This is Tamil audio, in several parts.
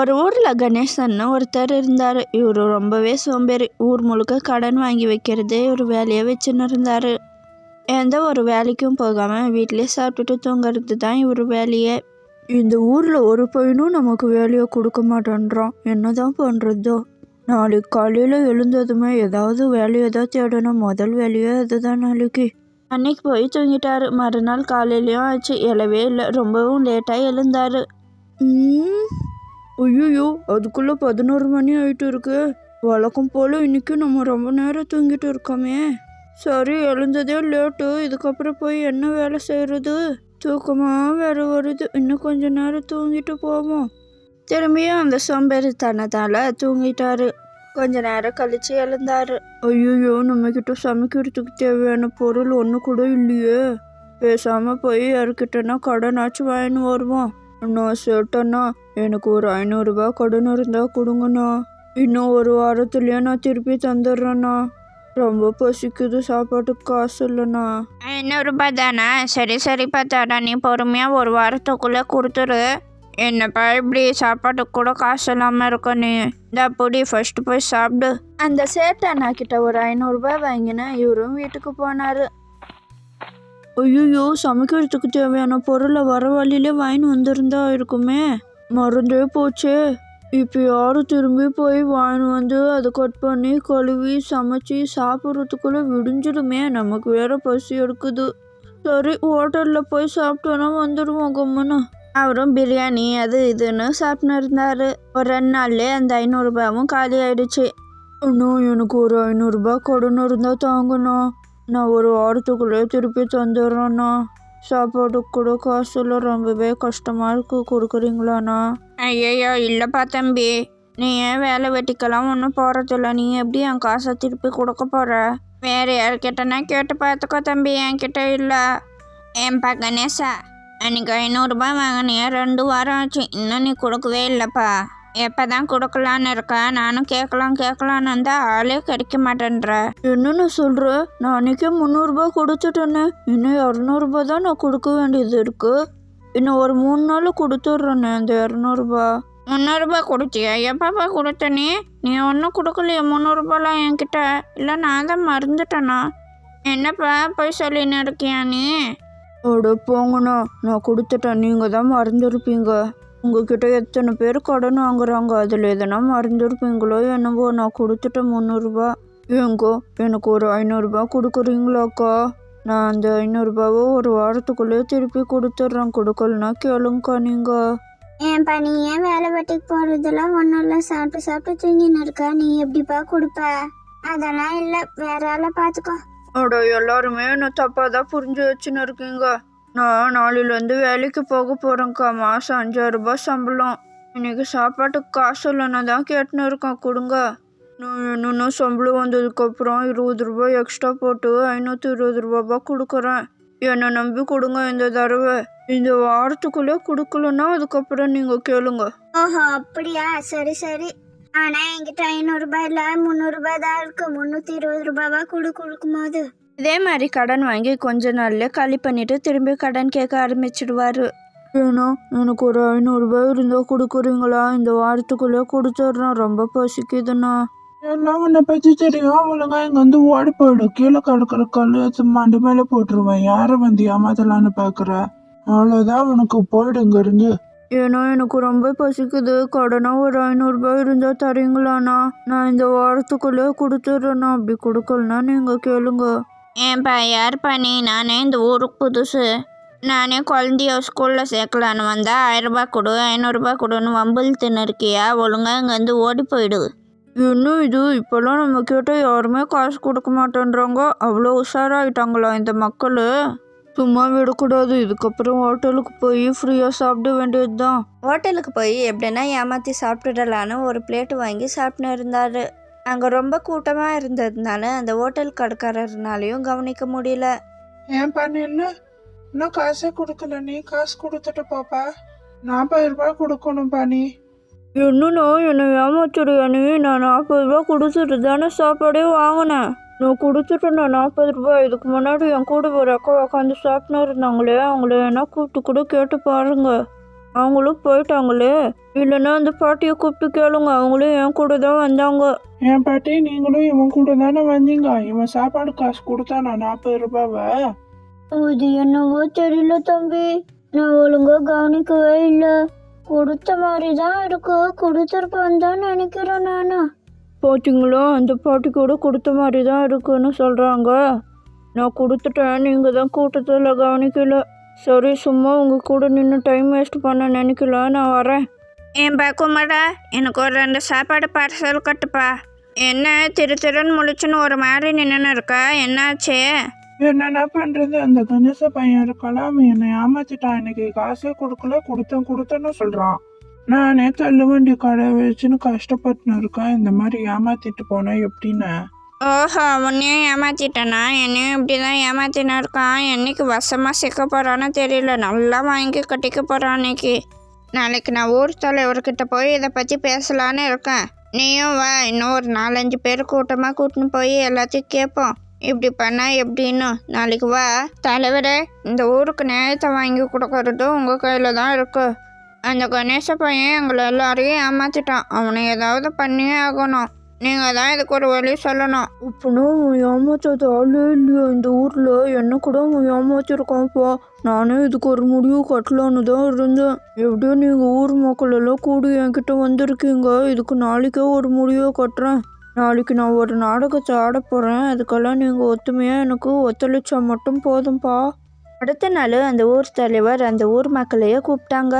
ஒரு ஊரில் கணேசன்னு ஒருத்தர் இருந்தார். இவர் ரொம்பவே சோம்பேறி. ஊர் முழுக்க கடன் வாங்கி வைக்கிறதே ஒரு வேலையை வச்சுன்னு இருந்தார். எந்த ஒரு வேலைக்கும் போகாமல் வீட்டிலே சாப்பிட்டுட்டு தூங்குறது தான் இவர் வேலையே. இந்த ஊரில் ஒரு பையனும் நமக்கு வேலையை கொடுக்க மாட்டேன்றான். என்னதான் பண்ணுறதோ நாளைக்கு காலையில் எழுந்ததுமே ஏதாவது வேலையை தான் தேடணும். முதல் வேலையே அதுதான் நாளைக்கு. அன்னைக்கு போய் தூங்கிட்டாரு. மறுநாள் காலையிலையும் ஆச்சு. எழவே இல்லை. ரொம்பவும் லேட்டாக எழுந்தார். ஐயோ அதுக்குள்ளே பதினோரு மணி ஆயிட்டு இருக்கு. வழக்கம் போல் இன்னைக்கு நம்ம ரொம்ப நேரம் தூங்கிட்டு இருக்கோமே. சரி எழுந்ததே லேட்டு. இதுக்கப்புறம் போய் என்ன வேலை செய்கிறது தூக்கமாக வேற வருது. இன்னும் கொஞ்ச நேரம் தூங்கிட்டு போவோம். திரும்பியும் அந்த சோம்பேறித்தனத்தால் தூங்கிட்டாரு. கொஞ்ச நேரம் கழிச்சு எழுந்தாரு. ஐயோ நம்ம கிட்ட சமைக்கிறதுக்கு தேவையான பொருள் ஒன்று கூட இல்லையே. பேசாம போய் யாருக்கிட்டனா கடனாச்சும் வாங்கின்னு வருவோம். அண்ணா சேட்டண்ணா எனக்கு ஒரு ஐநூறுரூபா கடன் இருந்தா கொடுங்கண்ணா. இன்னும் ஒரு வாரத்துலயே நான் திருப்பி தந்துடுறேண்ணா. ரொம்ப பசிக்குது சாப்பாட்டுக்கு காசு இல்லைண்ணா. ஐநூறுரூபா தானே? சரி சரிப்பா தாடா நீ பொறுமையாக ஒரு வாரத்துக்குள்ளே கொடுத்துரு. என்னப்பா இப்படி சாப்பாட்டுக்கு கூட காசு இல்லாமல் இருக்க நீ? இந்த பொடி ஃபர்ஸ்ட் போய் சாப்பிடு. அந்த சேட்டண்ணா கிட்ட ஒரு ஐநூறுரூபா வாங்கினேன். இவரும் வீட்டுக்கு போனாரு. ஐயோ சமைக்கிறதுக்கு தேவையான பொருளை வர வழியிலே வாங்கின்னு வந்திருந்தா இருக்குமே. மறந்தே போச்சே. இப்போ யாரும் திரும்பி போய் வாங்கின்னு வந்து அதை கட் பண்ணி கழுவி சமைச்சு சாப்பிட்றதுக்குள்ளே விடிஞ்சிடுமே. நமக்கு வேற பசி எடுக்குது. சரி ஹோட்டலில் போய் சாப்பிட்டோன்னா வந்துடுவோம் கம்முன்னு. அவரும் பிரியாணி அது இதுன்னு சாப்பிட்டு இருந்தாரு. ஒரு ரெண்டு நாள்லயே அந்த ஐநூறுரூபாவும் காலி ஆயிடுச்சு. இன்னும் எனக்கு ஒரு ஐநூறுரூபா கடன் இருந்தால் தாங்கணும் நான் ஒரு வாரத்துக்குள்ளே திருப்பி தந்துடுறேண்ணா. சாப்பாட்டுக்கு கூட காசுல ரொம்பவே கஷ்டமாக இருக்கு கொடுக்குறீங்களாண்ணா? ஐயையோ இல்லைப்பா தம்பி. நீ ஏன் வேலை வெட்டிக்கெல்லாம் ஒன்றும் போகிறதில்ல நீ எப்படி என் காசை திருப்பி கொடுக்க போகிற வேறு யார்கிட்டனா கேட்டு பார்த்துக்கோ தம்பி என்கிட்ட இல்லை. ஏன்பா கணேசா அன்றைக்கி ஐநூறுரூபா வாங்கினியா ரெண்டு வாரம் ஆச்சு. இன்னும் நீ கொடுக்கவே இல்லைப்பா. எப்போ தான் கொடுக்கலான்னு இருக்கேன் நானும் கேட்கலாம் கேட்கலான்னு இருந்தால் ஆளே கிடைக்க மாட்டேன்ற. என்னன்னு சொல்கிற நான் அன்றைக்கே முந்நூறுரூபா கொடுத்துட்டேனே. இன்னும் இரநூறுபா தான் நான் கொடுக்க வேண்டியது இருக்கு. இன்னும் ஒரு மூணு நாள் கொடுத்துட்றேண்ணே அந்த இரநூறுபா முந்நூறுரூபா கொடுத்தியா? எப்பப்பா கொடுத்த நீ? நீ ஒன்றும் கொடுக்கலையே முந்நூறுரூபாலாம் என்கிட்ட. இல்லை நான் தான் மறந்துட்டேண்ணா என்னப்பா போய் சொல்லின்னு இருக்கியா நீ? அட போங்கண்ணா நான் கொடுத்துட்டேன். நீங்கள் தான் மறந்துருப்பீங்க. உங்ககிட்ட எத்தனை பேர் கடன் வாங்குறாங்க? அதில் எதனா மறந்துருப்பீங்களோ என்னவோ? நான் கொடுத்துட்டேன் முந்நூறுரூபா ஏங்கோ எனக்கு ஒரு ஐநூறுரூபா கொடுக்குறீங்களாக்கா? நான் அந்த ஐநூறுரூபாவை ஒரு வாரத்துக்குள்ளே திருப்பி கொடுத்துட்றேன். கொடுக்கலனா கேளுங்கக்கா நீங்கள் ஏன்பா நீ ஏன் வேலை வெட்டிக்கு போகிறதெல்லாம் ஒன்றும் இல்லை. சாப்பிட்டு சாப்பிட்டு தூங்கின்னு இருக்க. நீ எப்படிப்பா கொடுப்ப? அதெல்லாம் இல்லை. வேற ஆளை பார்த்துக்கோ. அட எல்லாருமே என்ன தப்பாக தான் புரிஞ்சு வச்சுன்னு இருக்கீங்க. நான் நாளையிலேருந்து வேலைக்கு போக போகிறேங்க்கா மாதம் அஞ்சாயிரரூபா சம்பளம். இன்னைக்கு சாப்பாட்டுக்கு காசு இல்லைன்னா தான் கேட்டுன்னு இருக்கேன். கொடுங்க. இன்னொன்னும் சம்பளம் வந்ததுக்கப்புறம் இருபது ரூபாய் எக்ஸ்ட்ரா போட்டு ஐநூற்றி இருபது ரூபாபா கொடுக்குறேன். என்னை நம்பி கொடுங்க இந்த தடவை. இந்த வாரத்துக்குள்ளே கொடுக்கலன்னா அதுக்கப்புறம் நீங்கள் கேளுங்க. ஓஹோ அப்படியா? சரி சரி. ஆனால் என்கிட்ட ஐநூறுரூபா இல்லை முந்நூறுரூபா தான் இருக்குது முந்நூற்றி இருபது ரூபாவா கொடு கொடுக்கும்போது. இதே மாதிரி கடன் வாங்கி கொஞ்ச நாள்ல காலி பண்ணிட்டு திரும்பி கடன் கேட்க ஆரம்பிச்சிடுவாரு. ஏன்னா எனக்கு ஒரு ஐநூறுரூபாய் இருந்தால் கொடுக்குறீங்களா? இந்த வாரத்துக்குள்ளே கொடுத்துட்றேன். ரொம்ப பசிக்குதுண்ணா. எல்லாம் உன்னை பத்தி தெரியும். ஒழுங்கா இங்க வந்து ஓடி போயிடு கீழே கிடக்குற கல்லு எடுத்து மண்டு மேல போட்டுருவேன். யார வந்து ஏமாத்தலான்னு பாக்குற அவ்வளவுதான் உனக்கு போயிடு இங்க இருந்து ஏன்னா எனக்கு ரொம்ப பசிக்குது. கடனா ஒரு ஐநூறுரூபாய் இருந்தால் தரீங்களாண்ணா? நான் இந்த வாரத்துக்குள்ளே கொடுத்துட்றேண்ணா. அப்படி கொடுக்கலனா நீங்கள் கேளுங்க. ஏன்பா யாருப்பா நீ நானே இந்த ஊருக்கு புதுசு. நானே குழந்தைய ஸ்கூலில் சேர்க்கலான்னு வந்தால் ஆயிரரூபா கொடு ஐநூறுரூபா கொடுன்னு வம்பிழுத்துன்னு இருக்கியா ஒழுங்கா இங்கேருந்து ஓடி போயிடு. என்ன இது? இப்போல்லாம் நம்ம கிட்ட யாருமே காசு கொடுக்க மாட்டேன்றாங்க. அவ்வளோ உஷாராயிட்டாங்களா இந்த மக்கள்? சும்மா விடக்கூடாது. இதுக்கப்புறம் ஹோட்டலுக்கு போய் ஃப்ரீயாக சாப்பிட வேண்டியது தான் ஹோட்டலுக்கு போய் எப்படின்னா ஏமாற்றி சாப்பிட்டுடலான்னு ஒரு பிளேட் வாங்கி சாப்பிட்டு இருந்தார். அங்கே ரொம்ப கூட்டமாக இருந்ததுனால அந்த ஹோட்டல் கடைக்காரர்னாலையும் கவனிக்க முடியல. ஏன் பண்ண என்ன? இன்னும் காசே கொடுக்கல நீ. காசு கொடுத்துட்டு போப்பா நாற்பது ரூபாய் கொடுக்கணும்ப்பா நீ. என்னண்ணா என்னை ஏமாத்துறியா நீ நான் நாற்பது ரூபா கொடுத்துட்டு தானே சாப்பாடே வாங்கினேன். நான் கொடுத்துட்டேண்ணா நாற்பது ரூபாய். இதுக்கு முன்னாடி என் கூட ஒரு அக்கா உட்காந்து சாப்பிட்டு இருந்தாங்களே அவங்கள வேணா கூப்பிட்டு கூட கேட்டு பாருங்க. அவங்களும் போயிட்டாங்களே. இல்லைன்னா அந்த பாட்டியை கூப்பிட்டு கேளுங்க. அவங்களும் என் கூட தான் வந்தாங்க. என் பாட்டி நீங்களும் இவன் கூட தானே வந்தீங்க. இவன் சாப்பாடு காசு கொடுத்தானா? நாற்பது ரூபாவை? அது என்னவோ தெரியல தம்பி. நான் ஒழுங்கா கவனிக்கவே இல்லை. கொடுத்த மாதிரி தான் இருக்கு. கொடுத்துருப்பான்னு தான் நினைக்கிறேன் நானு. பார்த்தீங்களா அந்த பாட்டி கூட கொடுத்த மாதிரி தான் இருக்குன்னு சொல்கிறாங்க நான் கொடுத்துட்டேன். நீங்கள் தான் கூட்டத்தில் கவனிக்கல. சரி சும்மா உங்கள் கூட நின்று டைம் வேஸ்ட் பண்ண நினைக்கல நான் வரேன். ஏன்பா குமாரா? எனக்கு ஒரு ரெண்டு சாப்பாடு பார்சல் கட்டுப்பா. என்ன திரு திருன்னு முழிச்சுன்னு ஒரு மாதிரி நின்றுன்னு இருக்கா? என்னாச்சு? என்னென்ன பண்றது? அந்த கணேச பையன் இருக்கலாம் என்னை ஏமாத்திட்டான். எனக்கு காசே கொடுக்கல. கொடுத்தேன் கொடுத்தேன்னு சொல்றான். நானே தள்ளுவண்டி கடை வச்சுன்னு கஷ்டப்பட்டுன்னு இருக்கேன். இந்த மாதிரி ஏமாத்திட்டு போனேன் எப்படின்னு? ஓஹோ உன்னையும் ஏமாத்திட்டனா? என்னையும் இப்படி தான் ஏமாத்தினா இருக்கான். என்னைக்கு வசமாக சிக்க போகிறான்னு தெரியல. நல்லா வாங்கி கட்டிக்க போகிறான் அன்னைக்கு நாளைக்கு நான் ஊர் தலைவர்கிட்ட போய் இதை பற்றி பேசலான்னு இருக்கேன். நீயும் வா இன்னும் ஒரு நாலஞ்சு பேர் கூட்டமாக கூட்டின்னு போய் எல்லாத்தையும் கேட்போம் இப்படி பண்ணால் எப்படின்னு? நாளைக்கு வா. தலைவரே இந்த ஊருக்கு நேரத்தை வாங்கி கொடுக்கறதும் உங்கள் கையில் தான் இருக்குது அந்த கணேச பையன் எங்களை எல்லாரையும் ஏமாற்றிட்டான் அவனை ஏதாவது பண்ணியே ஆகணும். நீங்கள் தான் இதுக்கு ஒரு வழி சொல்லணும். இப்போனா உன் ஏமாத்தாத ஆளே இல்லையா? இந்த ஊரில் என்ன கூட உன் ஏமாத்திருக்கான்ப்பா நானே இதுக்கு ஒரு முடிவு கட்டலான்னு தான் இருந்தேன். எப்படியோ நீங்கள் ஊர் மக்கள் எல்லாம் கூடி என்கிட்ட வந்திருக்கீங்க. இதுக்கு நாளைக்கே ஒரு முடிவை கட்டுறேன். நாளைக்கு நான் ஒரு நாடகத்தை ஆட போகிறேன் அதுக்கெல்லாம் நீங்கள் ஒத்துமையாக எனக்கு ஒத்துழைச்சா மட்டும் போதும்ப்பா அடுத்த நாள் அந்த ஊர் தலைவர் அந்த ஊர் மக்களையே கூப்பிட்டாங்க.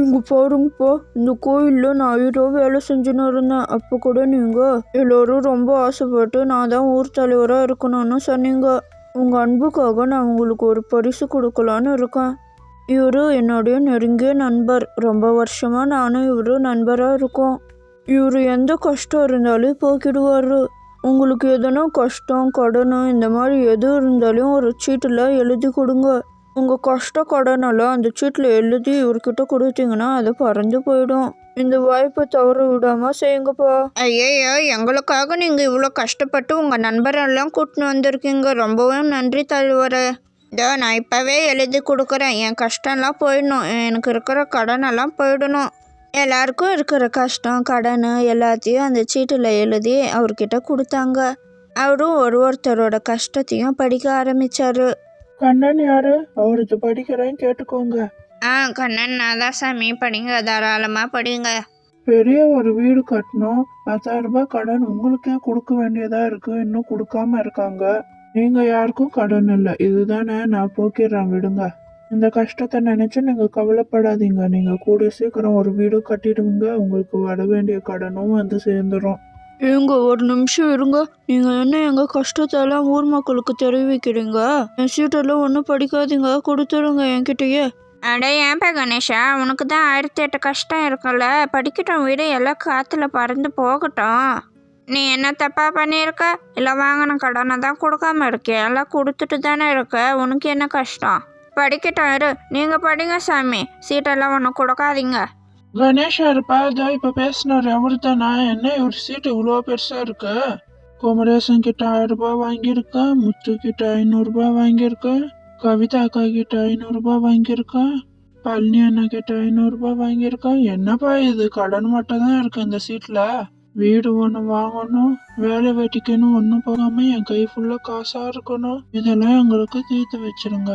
இங்கே பாருங்கப்பா இந்த கோயிலில் நான் ஐயரோ வேலை செஞ்சுன்னு இருந்தேன். அப்போ கூட நீங்கள் எல்லோரும் ரொம்ப ஆசைப்பட்டு நான் தான் ஊர் தலைவராக இருக்கணும்னு சொன்னீங்க. உங்கள் அன்புக்காக நான் உங்களுக்கு ஒரு பரிசு கொடுக்கலான்னு இருக்கேன். இவர் என்னுடைய நெருங்கிய நண்பர். ரொம்ப வருஷமாக நானும் இவரும் நண்பராக இருக்கோம். இவர் எந்த கஷ்டம் இருந்தாலும் போக்கிடுவார். உங்களுக்கு எதனா கஷ்டம் கடன் இந்த மாதிரி எது இருந்தாலும் ஒரு சீட்டில் எழுதி கொடுங்க. உங்கள் கஷ்ட கடனெல்லாம் அந்த சீட்டில் எழுதி இவர்கிட்ட கொடுத்தீங்கன்னா அது பறந்து போயிடும். இந்த வாய்ப்பை தவற விடாமல் செய்யுங்கப்பா. ஐயோ எங்களுக்காக நீங்கள் இவ்வளோ கஷ்டப்பட்டு உங்கள் நண்பரெல்லாம் கூட்டின்னு வந்திருக்கீங்க. ரொம்பவும் நன்றி தலைவரே. இதோ நான் இப்போவே எழுதி கொடுக்குறேன். என் கஷ்டம்லாம் போயிடணும். எனக்கு இருக்கிற கடனெல்லாம் போயிடணும். எல்லாருக்கும் இருக்கிற கஷ்டம் கடன் எல்லாத்தையும் அந்த சீட்டில் எழுதி அவர்கிட்ட கொடுத்தாங்க. அவரும் ஒரு ஒருத்தரோட கஷ்டத்தையும் படிக்க ஆரம்பிச்சாரு. கண்ணன் யாரு? அவருக்கு படிக்கிறேன் கேட்டுக்கோங்க. ஆ கண்ணன் நான் தான் சாமி. படிங்க தாராளமாக படிங்க. பெரிய ஒரு வீடு கட்டணும். பத்தாயிரம் ரூபாய் கடன் உங்களுக்கே கொடுக்க வேண்டியதா இருக்கு. இன்னும் கொடுக்காம இருக்காங்க. நீங்க யாருக்கும் கடன் இல்லை. இதுதானே நான் போக்கிடுறேன் விடுங்க. இந்த கஷ்டத்தை நினைச்சு நீங்க கவலைப்படாதீங்க. நீங்க கூட சீக்கிரம் ஒரு வீடு கட்டிடுவீங்க. உங்களுக்கு வர வேண்டிய கடனும் வந்து சேர்ந்துடும் ஏங்க ஒரு நிமிஷம் இருங்க. நீங்கள் என்ன எங்கள் கஷ்டத்தெல்லாம் ஊர் மக்களுக்கு தெரிவிக்கிறீங்க? என் சீட்டெல்லாம் ஒன்றும் படிக்காதீங்க. கொடுத்துருங்க என்கிட்டயே. அடே ஏன்பா கணேஷா? உனக்கு தான் ஆயிரத்தி எட்டு கஷ்டம் இருக்குல்ல. படிக்கட்டும் வீடு எல்லாம் காற்றுல பறந்து போகட்டும். நீ என்ன தப்பா பண்ணியிருக்க? இல்லை வாங்கின கடனை தான் கொடுக்காம இருக்கே எல்லாம் கொடுத்துட்டு தானே இருக்க. உனக்கு என்ன கஷ்டம்? படிக்கட்டும் இரு. நீங்கள் படிங்க சாமி. சீட்டெல்லாம் ஒன்றும் கொடுக்காதீங்க. கணேஷ் இருப்பா இதோ இப்போ பேசினார் அவரு தானா என்ன ஒரு சீட்டு இவ்வளோ பெருசாக இருக்கு குமரேசன் கிட்ட ஆயிரம் ரூபாய் வாங்கியிருக்கேன் முத்து கிட்ட ஐநூறுரூபா வாங்கியிருக்கேன் கவிதா அக்கா கிட்ட ஐநூறுரூபா வாங்கியிருக்கேன் பழனி அண்ணா கிட்ட ஐநூறுரூபா வாங்கியிருக்கேன் என்னப்பா இது கடன் மட்டும் தான் இருக்கு இந்த சீட்டில் வீடு ஒன்று வாங்கணும் வேலை வெட்டிக்கணும் ஒன்றும் போகாமல் என் கை ஃபுல்லாக காசாக இருக்கணும் இதெல்லாம் எங்களுக்கு தீர்த்து வச்சிருங்க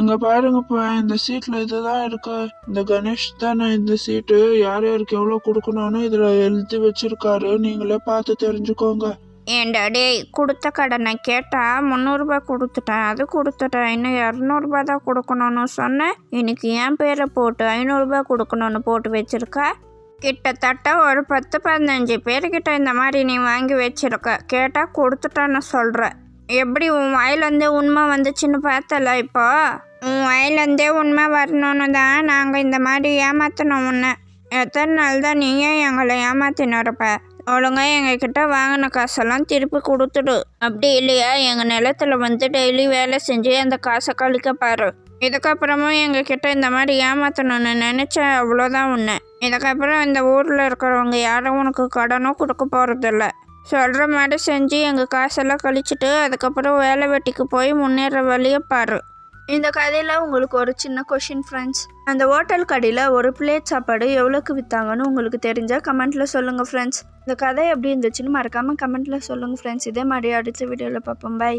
இங்க பாருங்கப்பா இந்த சீட்ல இதுதான் இருக்கு. இந்த கணேஷ் தானே இந்த சீட்டு. யார் யாருக்கு எவ்வளவு கொடுக்கணும்னு இதுல எழுதி வச்சிருக்காரு. நீங்களே பார்த்து தெரிஞ்சுக்கோங்க. ஏண்டா டேய் கொடுத்த கடனை கேட்டால் முந்நூறுரூபா கொடுத்துட்டேன். அது கொடுத்துட்டேன். இன்னும் இரநூறுபா தான் கொடுக்கணும்னு சொன்னேன். இன்னைக்கு என் பேரை போட்டு ஐநூறுரூபா கொடுக்கணும்னு போட்டு வச்சிருக்கா? கிட்டத்தட்ட ஒரு பத்து பதினஞ்சு பேர்கிட்ட இந்த மாதிரி நீ வாங்கி வச்சிருக்க. கேட்டால் கொடுத்துட்டேன்னு சொல்கிற எப்படி உன் வாயிலேருந்து உண்மை வந்துச்சுன்னு பார்த்தல இப்போ? உன் வாயிலேருந்தே உண்மை வரணும்னு தான் நாங்கள் இந்த மாதிரி ஏமாத்தினோம் உன்னை. எத்தனை நாள் தான் நீயே எங்களை ஏமாத்தின்னு இருப்ப ஒழுங்கா எங்ககிட்ட வாங்கின காசெல்லாம் திருப்பி கொடுத்துடு. அப்படி இல்லையா? எங்கள் நிலத்துல வந்து டெய்லி வேலை செஞ்சு அந்த காசை கழிக்க பாரு. இதுக்கப்புறமும் எங்ககிட்ட இந்த மாதிரி ஏமாத்தணும்னு நினச்சா அவ்வளோதான் உன்னை. இதுக்கப்புறம் இந்த ஊரில் இருக்கிறவங்க யாரும் உனக்கு கடனும் கொடுக்க போகிறதில்ல சொல்கிற மாதிரி செஞ்சு எங்கள் காசெல்லாம் கழிச்சிட்டு அதுக்கப்புறம் வேலை வெட்டிக்கு போய் முன்னேற வழியை பாரு. இந்த கதையில் உங்களுக்கு ஒரு சின்ன கொஷின் ஃப்ரெண்ட்ஸ் அந்த ஹோட்டல் கடையில் ஒரு பிளேட் சாப்பாடு எவ்வளோக்கு விற்றாங்கன்னு உங்களுக்கு தெரிஞ்சால் கமெண்ட்டில் சொல்லுங்கள் ஃப்ரெண்ட்ஸ் இந்த கதை எப்படி இருந்துச்சுன்னு மறக்காமல் கமெண்ட்டில் சொல்லுங்கள் ஃப்ரெண்ட்ஸ் இதே மாதிரி அடுத்த வீடியோவில் பார்ப்போம். பை